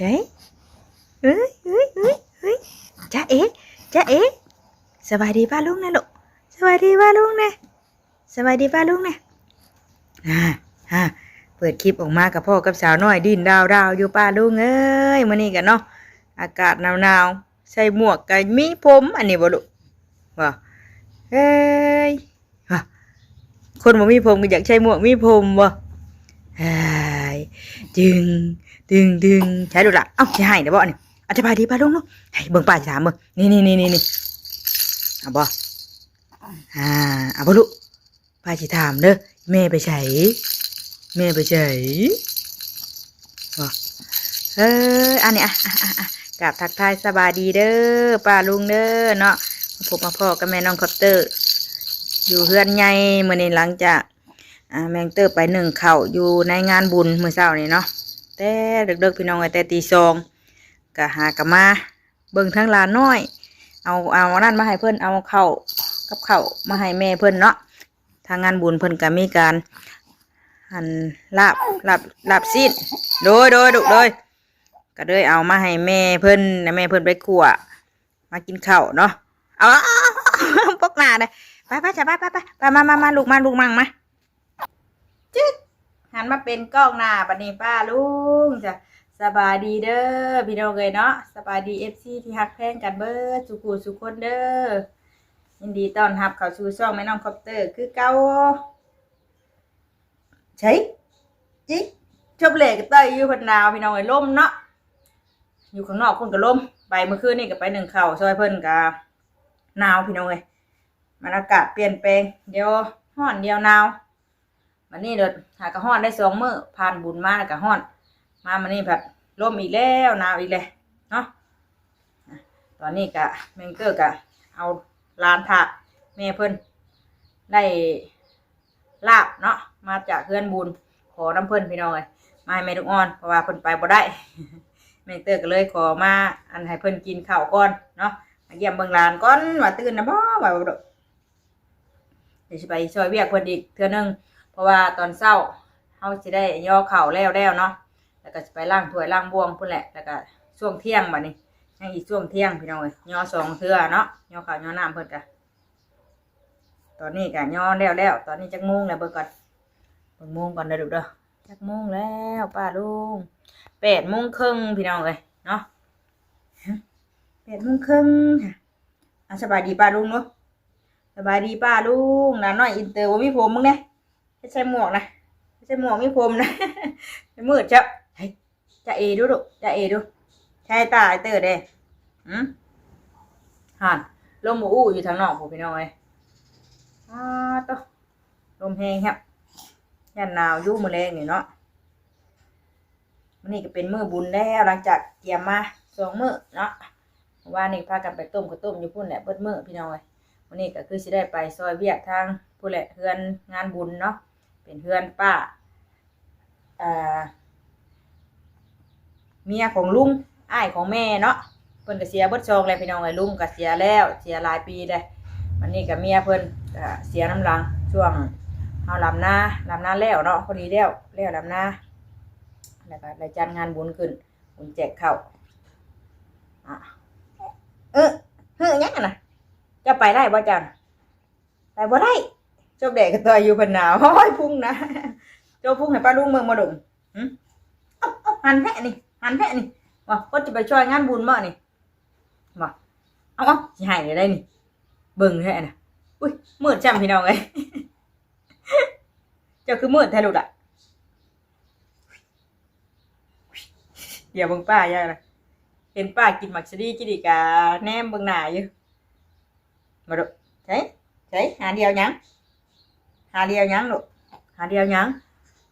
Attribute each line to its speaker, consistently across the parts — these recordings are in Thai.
Speaker 1: ใช่เฮ้ยเฮ้ยเฮ้ยเฮ้ยจ้าเอ๋จ้าเอ๋สบายดีป้าลุงนะลูกสบายดีป้าลุงนะสบายดีป้าลุงนะอ่าอ่าเปิดคลิปออกมากับพ่อกับสาวน้อยดินดาวดาวอยู่ป้าลุงเอ้ยมื้อนี้กันเนาะอากาศหนาวๆใส่หมวกกับมีผมอันนี้บ่ลูกว่าเฮ้ยว่าคนบ่มีผมก็อยากใช้หมวกมีผมบ่เฮ้ยดึง ดึงดึงใช้ดูละเอ้าสิให้เด้อบ่นี่อธิบายดีป้าลุงเนาะให้เบิ่งป้าสิถามเบิ่งนี่นี่นี่นี่นี่เอาบ่อ่าเอาบ่ลูกป้าสิถามเด้อแม่ไปไสแม่ไปไสบ่เอออันนี้อะอะอะกราบทักทายสบายดีเด้อป้าลุงเด้อเนาะมาพบมาพ่อกับแม่น้องคอปเตอร์ อยู่เฮือนใหญ่เมื่อนี้หลังจากแมงเตอร์ไปหนึ่งเข่าอยู่ในงานบุญเมื้อเช้านี่เนาะ แต่เด็กๆพี่น้องไอ้แต่ตีสองก็หากะมา เบิ่งทั้งลานน้อย เอาเอานั่นมาให้เพิ่อนเอาเข่ากับเข่ามาให้แม่เพิ่อนเนาะทางงานบุญเพิ่อนก็มีการหันลาบลาบลาบซีดโดยโดยดุโดยก็เลยเอามาให้แม่เพิ่นนะแม่เพิ่อนไปขั่วมากินข้าวเนาะเอาปกหนาเลยไปไปจะไปไปไปไปมามามาลูกมาลูกมังมาจึ๊ หันมาเป็นกล้องหน้าบัดนี้ป้าลุงจ้ะสบายดีเด้อพี่น้องเลยเนาะสบายดีเอฟซีที่ฮักแพงกันเบิดสุกูสุคนเด้อยินดีต้อนรับเข้าสู่ช่องแม่น้องคอปเตอร์คือเก่าใช่จิชอบเหล็กเตยอยู่พันนาวพี่น้องเลยล่มเนาะอยู่ข้างนอกคนก็ล่มไปเมื่อคืนนี่ก็ไปหนึ่งเข่าซอยเพิ่นกับหนาวพี่น้องเลยมันอากาศเปลี่ยนแปลงเดี๋ยวห้อนเดียวหนาว มันนี่เด้อหากระห้อนได้สองมือผ่านบุญมาแล้วก็ห้อน มามันนี่แบบลมอีกแล้วหนาวอีกเลยเนาะตอนนี้กะแมงเกอร์กะเอาลานถาแม่เพิ่นได้ลาบเนาะมาจากเพื่อนบุญขอน้ำเพิ่นพี่น้องเลยมาให้แม่ลูกอ่อนเพราะว่าเพิ่นไปบ่ได้แมงเตอร์ก็เลยขอมาอันให้เพิ่นกินข้าวก่อนเนาะมาเยี่ยมเบิ่งลานก่อนว่าตื่นนะบ่ว่าบ่ดอกเดี๋ยวจะไปช่วยเวียกเพิ่นอีกเทื่อนึง ราะว่าตอนเช้าเฮาสิได้ย่อเข่าแล้วแล้วเนาะแล้วก็จะไปล้างถ้วยล้างบวงพุ่นแหละแล้วก็ช่วงเที่ยงบัดนี้ยังอีกช่วงเที่ยงพี่น้องเอ้ยย่อสองเทื่อเนาะย่อข้าย่อน้ำเพิ่นก็ตอนนี้ก็ย่อแล้วแล้วตอนนี้จักโมงแล้วเบิ่งก่อนเบิ่งโมงก่อนเด้อลูเด้อจักโมงแล้วป้าลุงแปดโมงครึ่งพี่น้องเอ้ยเนาะแปดโมงครึ่งค่ะอะสบายดีป้าลุงเนาะสบายดีป้าลุงนะน้อยอินเตอร์ว่ามีผมมึงเนี่ย ไม่ใช่หมวกนะไม่ใช่หมวกมีผมนะไม่มืดเจ้าจะเอดูดูจะเอดูใช่ตาเตอร์เด้หืมหันลมอู้อยู่ทางนอกผมพี่น้อยอ้าตลมแห้งครับยันหนาวยุ่มือแรงนี่เนาะวันนี้ก็เป็นมือบุญแล้วหลังจากเกี่ยมมาสองมือเนาะว่านี่พากันไปต้มข้าต้มอยู่พุ่นแหละเบิดมือพี่น้อยวันนี้ก็คือสิได้ไปซอยเวียกทางผู้แหละเฮือนงานบุญเนาะ เป็นเฮือนป้าเมียของลุงอ้ายของแม่เนาะเพิ่นก็เสียเบิดซองแล้วพี่น้องไอ้ลุงก็เสียแล้ว เสียหลายปีเลยวันนี้ก็เมียเพิ่นเสียน้ำหลังช่วงเฮาลำหน้าลำหน้าแล้วเนาะพอดีแล้วแล้วลำหน้าแล้วก็ได้จัดงานบุญขึ้นบุญแจกข้าวเออเฮ้ยยังไงนะจะไปได้บ่จันไปบ่ได้ จบเด็กกับตัวอยู่เพันหนาวโอ้ยพุ่งนะเจ้าพุ่งให้ป้าลุงเมืองมาดุมหึเอ้าเอ้าหันแท้นี่หันแท้นี่ว่าก็จะไปช่วยงานบุญบ่นี่บ่เอาเอาสิให้ได้ได้นี่เบิ่งแท้น่ะอุ้ยมืดจำพี่น้องเอ้ยเจ้าคือมืดแท้ลูกอะเดี๋ยวเบิ่งป้าย่านะเห็นป้ากินหมักชะดีจิดีกาแนมเบิ่งหน้าอยู่มาดูใช่ใช่หาเดียวยัง หาเดียวยังลูกหาเดียวยัง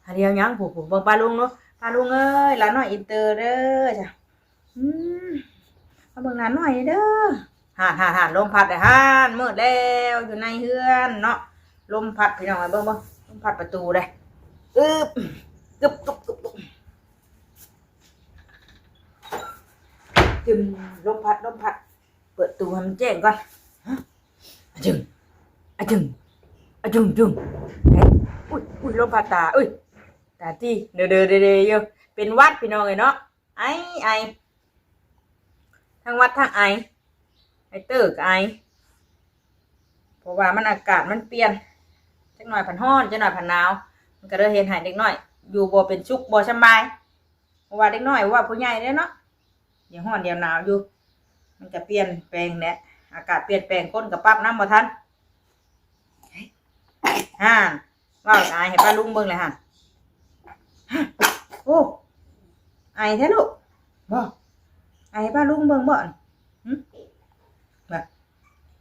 Speaker 1: หาเดียวยังผูกผูกบังปลาลุงเนาะปลาลุงเอ้ยหลานน้อยอินเตอร์เด้อจ้ะอืมมาเบิ่งหลานน้อยเด้อหาหาหาลมพัดเลยหานมืดแล้วอยู่ในเฮือนเนาะลมพัดพี่น้องไอ้เบิ่งเบิ่งลมพัดประตูเลยอึบกึบกึบกึบกึบจึมลมพัดลมพัด เปิดตูให้มันแจ้งก่อนอะจึงอะจึง อะจึงจึงเฮ้ยอุ้ยอุ้ยลมพัดตาอุ้ยตาที่เด้อเด้อเด้อเด้อเยอะเป็นวัดพี่น้องเลยเนาะไอไอทั้งวัดทั้งไอไอเตอร์กไอเพราะว่ามันอากาศมันเปลี่ยนจักหน่อยผันห้อนจักหน่อยผันหนาว มันก็เลยเห็นหายเด็กน้อย อยู่บ่เป็นชุกบ่สบายเพราะว่าเด็กน้อยว่าผู้ใหญ่เด้เนาะเดี๋ยวห้อนเดี๋ยวหนาวอยู่ มันก็เปลี่ยนแปลงแหละอากาศเปลี่ยนแปลงคนกับปรับน้ำบ่ทัน ฮ่าว่าอายให้ป้าลุงเบิ่งเลยฮ่ะฮ่าโอ้ไอายแท้ลูกบ่ไอายให้ป้าลุงเบิ่งบ่หึบ่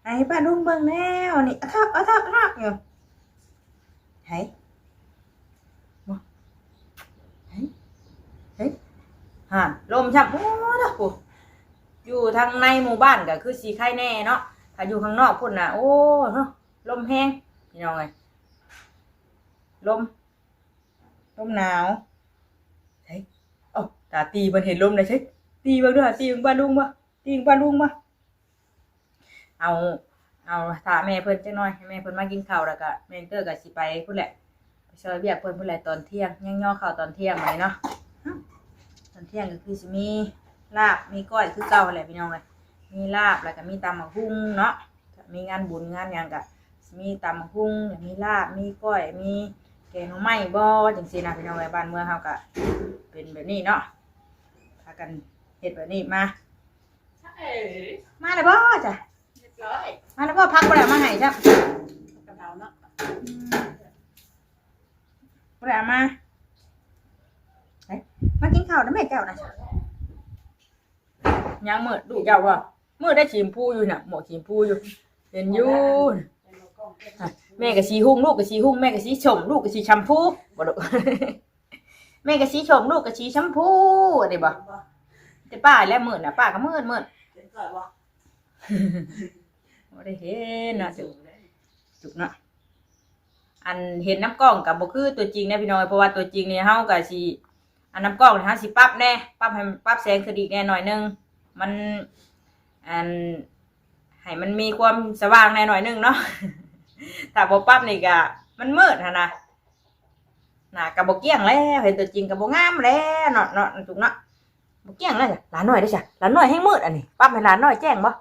Speaker 1: ไอายให้ป้าลุงเบิ่งแล้วนี่อะทักอะทักอะทักอยู่ไหบ่ไหเฮ้ยฮ่าลมชับโอ้ตะโหอยู่ทางในหมู่บ้านก็คือสีไข่แน่เนาะถ้าอยู่ข้างนอกพุ่นน่ะโอ้เนาะลมแห้งพี่น้องไง ลมลมหนาวเฮ้ยเอ้าตาตีมันเห็นลมเลยใช่ตีบ้างด้วยตีบ้างบ้านลุงบ่ตีบ้างบ้านลุงบ่เอาเอาถาแม่เพิ่นจังน่อยให้แม่เพิ่นมากินข้าวแล้วก็แม่เตอร์ก็สิไปพุ่นแหละไปช่วยเบียกเพิ่นพุ่นแหละตอนเที่ยงย่างย่อข้าวตอนเที่ยงมาเลยเนาะตอนเที่ยงก็คือสิมีลาบมีก้อยคือเก่าแหละพี่น้องเลยมีลาบแล้วก็มีตำมะฮุ่งเนาะมีงานบุญงานยังก็มีตำมะฮุ่งมีลาบมีก้อยมี งหน่อไม้บ่จังซี่นะพี่น้องเลยบ้านเมืองเฮาก็เป็นแบบนี้เนาะพากันเฮ็ดแบบนี้มา
Speaker 2: เอ้ย
Speaker 1: มาแล้วบ่จ้ะ
Speaker 2: เรียบร้อย
Speaker 1: มาแล้วบ่พักบ่ได้เอามาให้จ้ะ
Speaker 2: กระเดาเนาะ
Speaker 1: บ่ได้เอามาเฮ้ยมากินข้าวนะแม่เจ้านะจ้ะยังมืดดูเจ้าบ่มืดได้ชิมพูอยู่น่ะหมอชิมพูอยู่เห็นอยู่
Speaker 2: เป็นโลโก้เป็น
Speaker 1: อะ แม่ก็สีหุ่งลูกก็สีหุ่งแม่ก็สีชมลูกก็สีแชมพูบ่ลูกแม่ก็สีชมลูกก็สีแชมพูอันนี้บ่แต่ป้าแล้วมืดน่ะป้าก็มืดมืด
Speaker 2: เป็นก่อยบ่
Speaker 1: บ่ได้เห็นน่ะจุกจุกเนาะอันเห็นน้ำกล้องกับบ่คือตัวจริงนะพี่น้อยเพราะว่าตัวจริงนี่เฮาก็สิอันน้ำกล้องนี่เฮาสิปรับแน่ปรับให้มันปรับแสงขึ้นอีกแน่หน่อยนึงมันอันให้มันมีความสว่างแน่หน่อยนึงเนาะ ถ้าบ่ปรับนี่ก็มันมืดหั่นนะน้ากับบกเกี้ยงแล้วเห็นตัวจริงกับบงามแล้วเนาะเนาะจุกเนาะบกเกี้ยงแล้วจ้ะหลานน้อยได้อจ้ะหลานน้อยให้มืดอันนี้ปั๊บให้หลานน้อยแจ้งบ่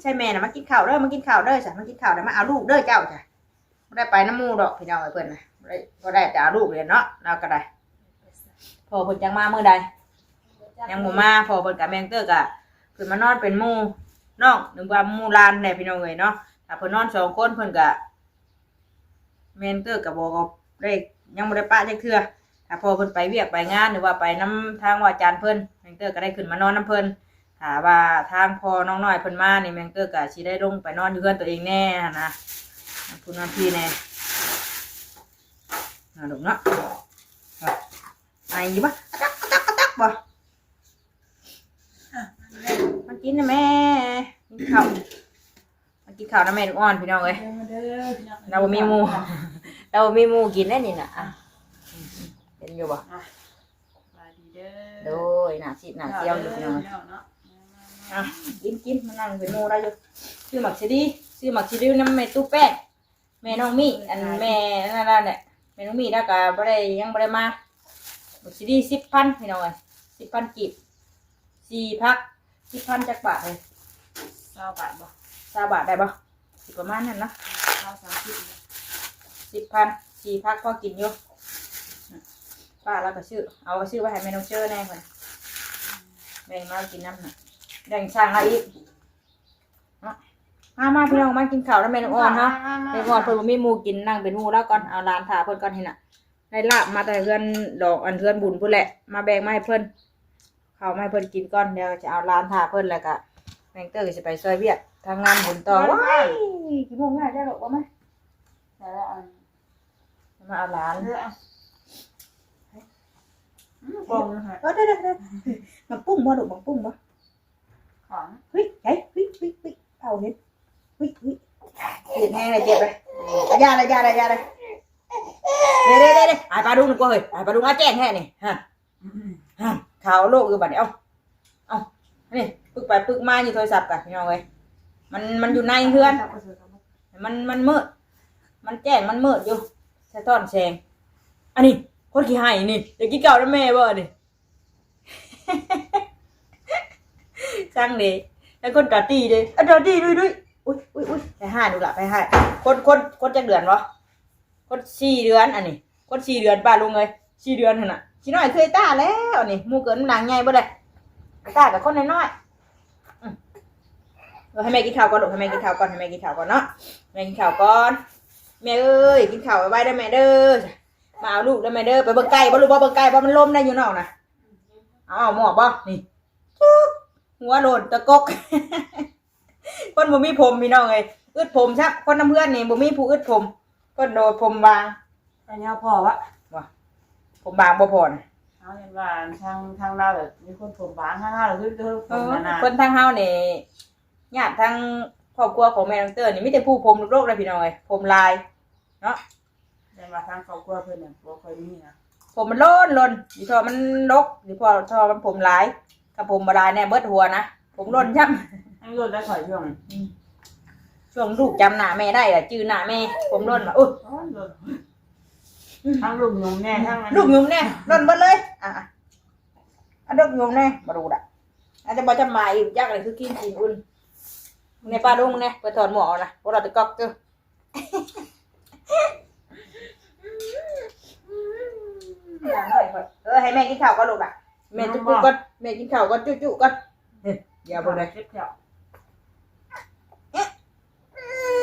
Speaker 1: ใช่แม่น่ะมากินข้าวเด้อมากินข้าวเด้อจ้ะมากินข้าวเด้อมาเอาลูกเด้อเจ้าจ้ะบ่ได้ไปน้ำมูดอกพี่น้องเอ้เพิ่นนะบ่ได้บ่ได้แต่เอาลูกเรียนเนาะเราก็ได้พอเพิ่นจังมาเมื้อใดยังบ่มาพอเพิ่นกับแมงเตอร์กะ เพิ่นมานอนเป็นหมู่น้องหรือว่าหมู่ลานแหน่พี่น้องเอ้ยเนาะถ้าเพิ่นนอนสองคนเพิ่นกะแมงเตอร์ก็บ่ได้ยังบ่ได้ปะจักเทื่อถ้าพอเพิ่นไปเวียกไปงานหรือว่าไปนํทางว่าอาจารย์เพิ่นแมงเตอร์ก็ได้ขึ้นมานอนนํเพิ่นถ้าว่าทางพอน้องน้อยเพิ่นมานี่แมงเตอร์ก็สิได้ลงไปนอนอยู่เฮือนตัวเองแน่นะพูดน้ำพี่แน่น่าดุเนาะไอ้ยี่บ่ตักตักตักบ่ มากินนะแม่กินข้าวมากินข้าวนะแม่ลูกอ่อนพี่น้องเอ้ย
Speaker 2: เด้อพี่น้อง
Speaker 1: เราบ่มีหมูเราบ่มีหมูกินได้นี่น่ะอะเป็นอยู่บ่
Speaker 2: สวัสดีเด้
Speaker 1: โด
Speaker 2: อย
Speaker 1: หน้าซีดหน้าเซียวอยู่พี่น้อง
Speaker 2: เนาะเนาะ
Speaker 1: อะกินกินมานั่งเป็นหมูได้อยู่ซื้อหมักชิดีซื้อหมักชิดีน้ำแม่ตู้แป้งแม่น้องมี่อันแม่นั่นน่ะเนี่ยแม่น้องมี่แล้วก็บ่ได้ยังบ่ได้มาหมักชิดี10,000พี่น้องเอ้ย10,000กีบสี่พัก 10,000จักบาทเลย
Speaker 2: เศร้าบาทบ่
Speaker 1: 20บาทได้บ่สิประมาณนั้นเนาะ
Speaker 2: เศร้าสามสิบ
Speaker 1: สิบพันสี่พักก็กินอยู่ป้าเราก็ชื่อ เอาชื่อไปให้แม่น้องเจอแน่คนแบ่งมากินน้ำหน่อยแบ่งช่างเราอีกเนาะมามาพี่น้องมากินข้าวแล้วแม่น้องอ่อนเนาะแม่น้องอ่อนเพิ่นบ่มีหมูกินนั่งเป็นหมูแล้วก่อนเอาหลานถาเพิ่นก่อนเห็นน่ะได้ลาบมาแต่เพื่อนดอกอันเพื่อนบุญพุ่นแหละมาแบ่งมาให้เพิ่น ข้าวมาให้เพิ่นกินก่อนเดี๋ยวจะเอาหลานถาเพิ่นแล้วก็แมงเตอร์ก็จะไปซอยเวียดทางงานบุญต่อว้ายกี่โมงง่ายได้หรอกว่าไหม
Speaker 2: แต่ละอัน
Speaker 1: มาเอาหลาน
Speaker 2: เด้ออะกองนะคะ
Speaker 1: เออได้ได้ได้บังปุ้งบ่ลูกบังปุ้งบ่
Speaker 2: ของ
Speaker 1: เฮ้ยไอ้เฮ้ยเฮ้ยเฮ้ยเอาเห็นเฮ้ยเฮ้ยเจ็บแห้งเลยเจ็บเลยเอายาเลยยาเลยยาเลยเด้เด้เด้เด้ไอ้ปลาดุงนึกว่าเฮ้ยไอ้ปลาดุงอาแจ้งแค่นี่ฮะฮะ ข่าวโลกอยู่บัดนี้เอาเอานี่ปึกไปปึกมาอยู่โทรศัพท์กันพี่น้องเว้ยมันมันอยู่ในเฮือน มันมันมืด มันแจ้งมันมืดอยู่สะท้อนแสงอันนี้คนขี้ให้นี่เดี๋ยวกินข้าแล้วแม่บ่นี่จังเด้แล้วคนตาตีเด้อะตาตีด้วยด้วยอุ้ยอุ้ยอุ้ยไปห้าดูละไปห้าคนคนคนจักเดือนวะคนสี่เดือนอันนี้คนสี่เดือนป้าลุงเลยสี่เดือนหั่นน่ะ ชิน้อยเคยตาแล้วนี่หมูเกินหนังใหญ่บ่ได้ตากับคนน้อยๆให้แม่กินข้าวก่อนลูกให้แม่กินข้าวก่อนให้แม่กินข้าวก่อนเนาะแม่กินข้าวก่อนแม่เอ้ยกินข้าวไว้ได้แม่เด้อมาเอาลูกได้แม่เด้อไปเบิ่งไก่บ่ลูกบ่เบิ่งไก่บ่มันล้มได้อยู่นอกนะเอาเอาหมอกบ่นี่จุ๊บหัวโดนตะกกคนบ่มีผมพี่น้องเอ้ยอึดผมชักคนน้ำเพื่อนนี่บ่มีผู้อึดผมคนโดนผมบาง
Speaker 2: อันนี้พ่อวะ
Speaker 1: ผมบางบ่พอนะ
Speaker 2: เอาเห็นว่าทางทางเราแบบมีคนผมบางทางเราคือคือผมนาน
Speaker 1: คนทางเฮานี่ญาติทางครอบครัวของแม่น้องเตอร์นี่มีแต่ผู้ผมโรคเลยพี่น้องเอ้ยผมลาย
Speaker 2: เห็นว่าทางครอบครัวเพิ่นเนี่ยบ่เคยมีนะ
Speaker 1: ผมมันโลนลนหรือพอมันรกหรือพอทอมันผมลายถ้าผมบ่ลายเนี่ยเบิดหัวนะผมล่นช่ำ
Speaker 2: อันนี้รถได้ข่อยช่วง
Speaker 1: ช่วงลูกจำหน้าแม่ได้อะจื้อหน้าแม่ ผมล่นมาอุ้ย
Speaker 2: อ๋อรถ ทางลูกหนุ่มแน่ทาง
Speaker 1: ลูกยุงแน่ล่นเบิดเลยอะอะอะลูกยุงแน่มาดูดะอาจจะบอกจะมาอีกยากเลยคือกินกินอุ่นในป้าลุงเนี่ยไปถอดหมวกเอานะพวกเราตะก๊อกเจ้าเออให้แม่กินข้าวก่อนลูกอะแม่จุ๊บๆก่อนแม่กินข้าวก่อนจุ๊ๆก่อนเฮ้ยอย่าบ่เลย
Speaker 2: เจ็บแถว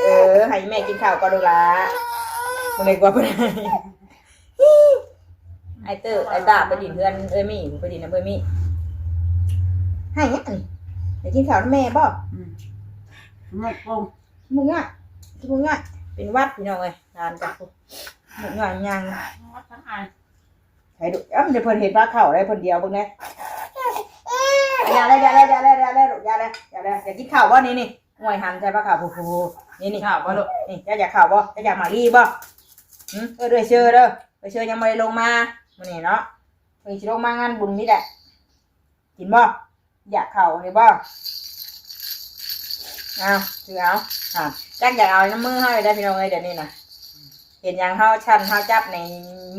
Speaker 1: เออให้แม่กินข้าวก่อนลูกละบ่เลยกว่าบ่ได้ ไอเตอร์ไอตาไปดินเพื่อนเอ้ยมี่ไปดินน้ำเอ้ยมี่ให้ยังนี่เดี๋ยวกินข้าวน้ำแม่บ่
Speaker 2: อืมหมกปง
Speaker 1: มึงอะมึงอะเป็นหวัดพี่น้องเอ้ยทานกับมึงอะยัง
Speaker 2: ทั้งอัน
Speaker 1: ให้ดูเอ้ามันจะเพิ่นเห็นว่าเข่าได้เพิ่นเดียวเบิ่งแน่อย่าเลยอย่าเลยอย่าเลยอย่าเลยลูกอย่าเลยอย่าเลยอย่ากินข้าวบ่นี่นี่งวยหันใช่ปะข้าวฟูๆนี่นี่
Speaker 2: ข้าวบ่ลูก
Speaker 1: นี่จะอยากข่าวบ่จะอยากมารีบ่หืมเออด้วยเชื่อเด้อด้วยเชื่อยังไม่ได้ลงมา มื้อนี้เนาะเพิ่งสิลงมางานบุญนี่แหละกินบ่อยากเข่านี่บ่เอาถือเอาอ่าจักอยากเอาน้ำมือเฮาได้พี่น้องเอ้ยเดี๋ยวนี้น่ะเห็นหยังเฮาชันเฮาจับใน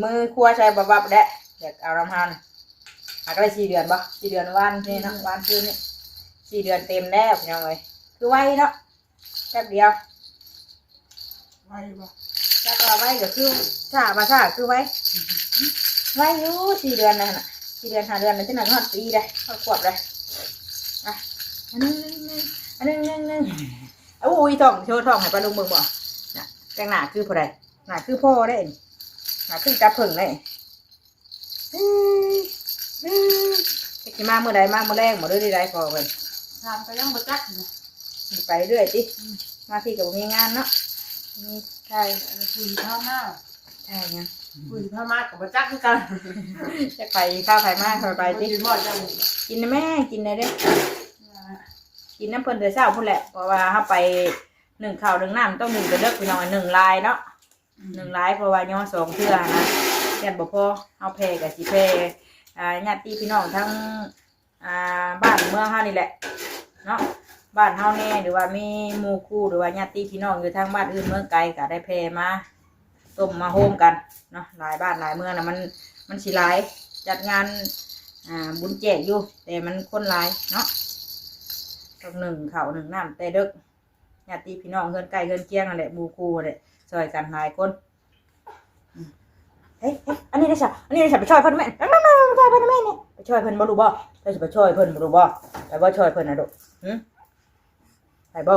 Speaker 1: มือครัวใช้บับบับๆแดะอยากเอาน้ำเฮาน่ะหากได้สี่เดือนบ่สี่เดือนวันนี่เนาะวันคืนนี่สี่เดือนเต็มแล้วพี่น้องเอ้ยคือไวเนาะแป๊บเดียว
Speaker 2: ไว้บ่
Speaker 1: จักว่าไว้ก็คือถ้ามาถ้าคือไว้ ไว้อยู่สี่เดือนนะน่ะสี่เดือนห้าเดือนมันจะหนังฮอดปีได้ฮอดขวบเลยอะอันนึงอันนึงอันนึงเอาอุ้ยทองโชว์ทองให้ปลาลุงเบิ่งบ่น่ะแต่งหน้าคือผู้ใดหน้าคือพ่อได้หน้าคือจับผึ่งได้เฮ้ยเฮ้ยจะมาเมื่อใดมาเมื่อแรงบ่ได้ได้พอเพิ่น
Speaker 2: ทำไปยังบ่จัก
Speaker 1: ไปเรื่อยติมาที่ก็บ่มีงานเนาะมีใช่
Speaker 2: คุยเท่าหน้า
Speaker 1: ช่ยัง
Speaker 2: คุยเท่ามากับบ่จักคือกัน
Speaker 1: จะไปข้าวไข่มากไป
Speaker 2: ไป
Speaker 1: ติ
Speaker 2: ที่บ่จัง
Speaker 1: กินนะแม่กินได้เด้อกินน้ำเพิ่นเดือเช้าพุ่นแหละเพราะว่าเฮาไปหนึ่งข้าวหนึ่งน้ำต้องหนึ่งกระเดกพี่น้องหนึ่งลายเนาะหนึ่งลายเพราะว่าย่อสองเทื่อนะยันบ่พอเฮาแพ้กับสิแพ้อ่าญาติพี่น้องทั้งอ่าบ้านเมืองเฮานี่แหละเนาะบ้านเฮาแน่หรือว่ามีหมู่คู่หรือว่าญาติพี่น้องอยู่ทางบ้านอื่นเมืองไกลก็ได้แพ้มา ต้มมาโฮมกันเนาะหลายบ้านหลายเมืองนะมันมันสิหลายจัดงานอ่าบุญแจกอยู่ แต่มันคนหลายเนาะต้องหนึ่งเข่าหนึ่งน้ำแต่เด็กญาติพี่น้องเฮือนใกล้เฮือนเคียงนั่นแหละบูคูนั่นแหละช่วยกันหลายคนเฮ้ยเฮ้ยอันนี้ได้สัอันนี้ได้สัไปช่วยเพิ่อนแม่มามามามาช่วยเพิ่อนแม่นี่ไปช่วยเพิ่อนบ่รู้บ่ได้สิไปช่วยเพิ่อนบ่รู้บ่ไปบ่ช่วยเพิ่อนนะลูกหึไปบ่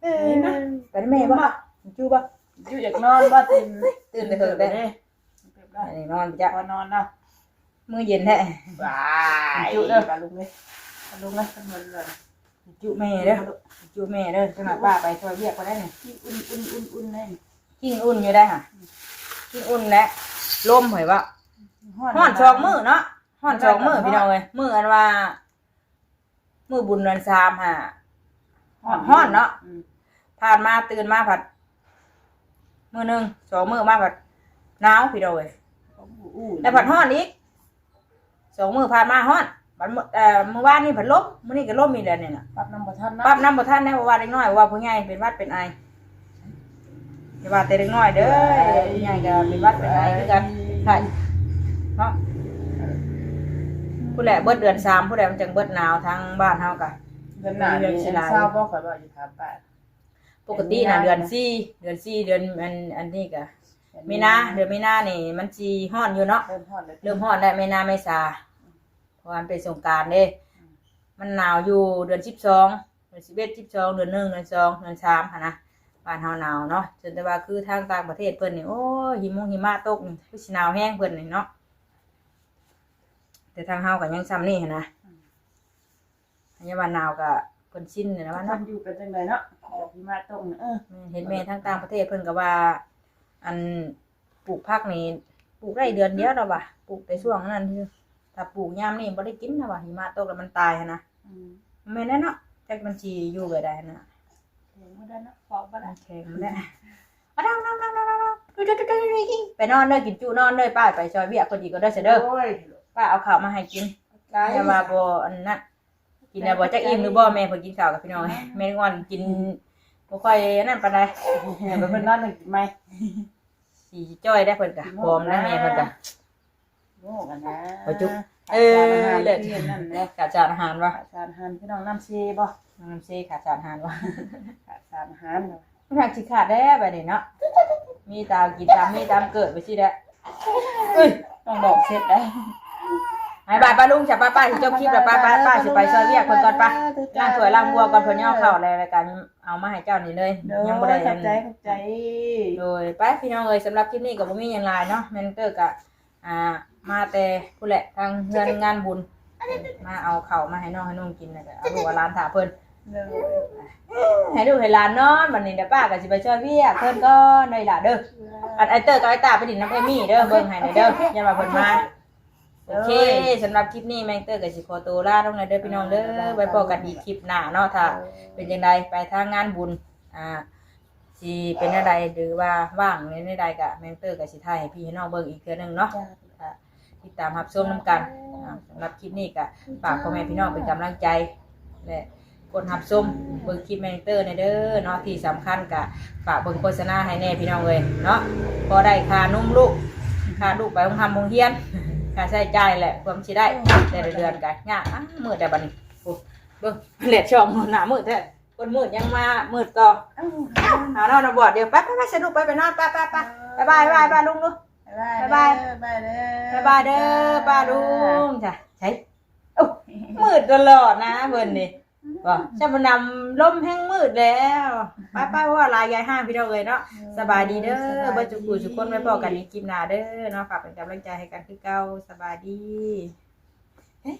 Speaker 1: เอ้ยนะไปแม่บ่จูบ่
Speaker 2: อยู่อยากนอนบ่ตื่น
Speaker 1: ตื่นไปเถอะเด้
Speaker 2: ได้
Speaker 1: อันนี้นอนไปจ้ะ
Speaker 2: พอนอนนะ
Speaker 1: มื้อเย็นแท้
Speaker 2: ว้ายอยู่เด้อปลาลุงเลยปลาลุงเลยกันหมดเลย
Speaker 1: จุแม่เด้อจุแม่เด้อจังหวะป้าไปช่วยเรียกก็ได้นี่
Speaker 2: ที่อุ่นอุ่นอุ่นอุ่นเลย
Speaker 1: กินอุ่นอยู่ได้ค่ะกินอุ่นและลมเหยว่าห้อนชองมือเนาะห้อนชองมือพี่น้องเลยมืออันว่ามือบุญเดือนสามฮะห้อนเนาะ ผ่านมาตื่นมาผัด มือหนึ่งสองมือมาผัดหนาวพี่น้องเลยแล้วผัดห้อนอีกสองมือผ่านมาห้อนบัดมื้อเอ่อเมื่อวานนี่ผัดลมมื้อนี้ก็ลมอีกแล้วเนี่ยน่ะ
Speaker 2: ปรับน้ำบ่ทันนะ
Speaker 1: ปั๊บน้ำบ่ทันแน่ว่าว่าเด็กน้อยว่าผู้ใหญ่เป็นหวัดเป็นไออย่าว่าแต่เด็กน้อยเด้อผู้ใหญ่ก็เป็นหวัดเป็นไอคือกันใช่เนาะผู้แหละเบิดเดือนสามผู้ใดมันจังเบิดหนาวทั้งบ้านเฮากะ
Speaker 2: เดือนหน้านี่เศร้าบ่ข่อยบ่อยู่ถามป้า
Speaker 1: ปกติน่ะเดือนสี่เดือนสี่เดือนอันอันนี้กะมีนาเดือนมีนานี่ มันสีฮ้อนอยู่เนาะ
Speaker 2: เริ่มฮอดแล้ว
Speaker 1: เริ่มฮ้อนแล้วมีนาเมษาเพราะว่ามันเป็นสงกรารเด้ มันหนาวอยู่เดือนสิบสองเดือนสิบเอ็ดสิบสองเดือนหนึ่งเดือนสองเดือนสามค่ะนะบ้านเฮาหนาวเนาะจนแต่ว่าคือทางต่างประเทศเพิ่นนี่โอ้ยหิมงหิมะตกนี่คือสิหนาวแห้งเพิ่นนี่เนาะแต่ทางเฮาก็ยังซ้ำนี่หั้นนะอันนี้ว่าหนาวก็เพิ่นชินนี่นะว่า
Speaker 2: ท่า
Speaker 1: เนาะ
Speaker 2: นอยู่กันจังไดเนาะ พี่มาตรงเออ
Speaker 1: เห็นแม่ทางต่างประเทศเพิ่นก็ว่า อันปลูกผักนี่ปลูกได้เดือนเดียวแล้วว่ะปลูกแต่ช่วงนั้นคือถ้าปลูกยามนี่บ่ได้กินนะว่ะหิมะตกแล้วมันตายหั้นนะ
Speaker 2: อืม
Speaker 1: แม่นแน่เนาะจักมันสิอยู่ก็ได้นะ
Speaker 2: เห็นบ่ได้เนาะบอกบ่ได้
Speaker 1: โอเคมันแหละเอานั่งนั่งนั่งนั่งนั่งนั่งดูดูดูดูดูดูไปนอนเด้อกินจูนอนเด้อป้าไปซอยเบียคนดีก็ได้อเสยเด้อ
Speaker 2: โอ้ย
Speaker 1: ป้าเอาข้าวมาให้กิน
Speaker 2: หลาย
Speaker 1: อย่ามาบ่อันนั้น กินแล้วบ่จักอิ่มหรือบ่แม่เพิ่นกินข้าวกับพี่น้องแม่งอนกินบ่ค่อยอันนั้นปานใด
Speaker 2: เห็นเพิ่นนอนกินไหม
Speaker 1: สิจ้อยได้เพิ่นก็พร้อมนะแม่เพิ่นก็
Speaker 2: โง่กันนะ
Speaker 1: เอาจุ๊บ
Speaker 2: เอ
Speaker 1: เอ
Speaker 2: อ
Speaker 1: อ
Speaker 2: เลิ
Speaker 1: เลิ
Speaker 2: ศ
Speaker 1: ศ
Speaker 2: นั่นแหละ
Speaker 1: ขาดจานอาหารวะ
Speaker 2: ขาดสารอาหารพี่น้องน้ำซีบ่
Speaker 1: น้ำซีขาดจานอาหารวะ
Speaker 2: ขาดสารอาหาร
Speaker 1: มันทางสิขาดได้ไปนี่เนาะมีตามกินตามมีตามเกิดไปสิแหละเอ้ย
Speaker 2: ต้องบอกเสร็จได้
Speaker 1: หายบายป้าลุงจ้ะป้าป้าสิจบคลิปแล้วป้าป้าป้าสิไปซอยเวียกเพิ่นก่อนป้าล้างถ้วยล้างบัวก่อนเพิ่นย่อเข้าแล้วรายการเอามาให้เจ้านี่เลย
Speaker 2: เด้อ
Speaker 1: ยังบ่ได้
Speaker 2: ข
Speaker 1: อั
Speaker 2: อบ
Speaker 1: น
Speaker 2: ใจขอบใจ
Speaker 1: โดยไปพี่น้องเอ้ยสำหรับคลิปนี้ก็บ่มีหยังหลายเนาะแม่นเตอร์ก็อ่ามาแต่ผู้แหละทางเงินงานบุญ มาเอาข้าวมาให้น้องให้น้องกินแล้วก็เอาลูกเอาหลานถาเพิ่น
Speaker 2: เด้อ
Speaker 1: ให้ลูกให้หลานนอนวันนี้เดี๋ยวป้าก็สิไปช่วยเวียกเพิ่นก็หน่อยล่ะเด้ออันไอเตอร์กับไอตาไปดินน้ำเอมี่เด้อเบิ่งให้หน่อยเด้ออย่ามาเพิ่นมา โอเคสำหรับคลิปนี้แมงเตอร์ก็สิขอตัวลาลงหน่อยเด้อพี่น้องเด้อไว้พบกันอีกคลิปหน้าเนาะถ้าเป็นจังไดไปทางงานบุญอ่าสิเป็นอะไรหรือว่าว่างในใดก็แมงเตอร์ก็สิถ่ายให้พี่ให้น้องเบิ่งอีกเทื่อนึงเนาะค่ะติดตามรับชมน้ำกันอ่าสำหรับคลิปนี้ก็ฝากพ่อแม่พี่น้องเป็นกำลังใจและกดหับชมเบิ่งคลิปแมนเตอร์ในเด้อเนาะที่สำคัญก็ฝากเบิ่งโฆษณาให้แน่พี่น้องเลยเนาะพอได้ค่านุ่มลูกค่าลูกไปโรงทำโรงเรียน ค่าใช้จ่ายแหละความสิได้แต่ละเดือนกันยากอะมืดแต่บัดนี้โอ้เบิ่งเหล็ดช่องหน้ามืดแท้คนมืดยังมามืดต่อเอานอนเอาบอดเดี๋ยวไปไปไปสนุกไปไปนอนไปไปไปไปบายบายบายลุงลูก
Speaker 2: บ๊ายบายบ๊ายบายเด้อ
Speaker 1: บ๊ายบายเด้อป้าลุงจ้ะใช่โอ้มืดตลอดนะเพิ่นนี่ ว่าจะมานำล่มแห้งมืดแล้วป้าป้าว่าลายยายห้างพี่น้องเลยเนาะสบายดีเด้อเบ่จุกูจุกคนไว้พอกันในคลิปหน้าเด้อเนาะฝากเป็นกำลังใจให้กันคือเก่าสบายดีเฮ้ย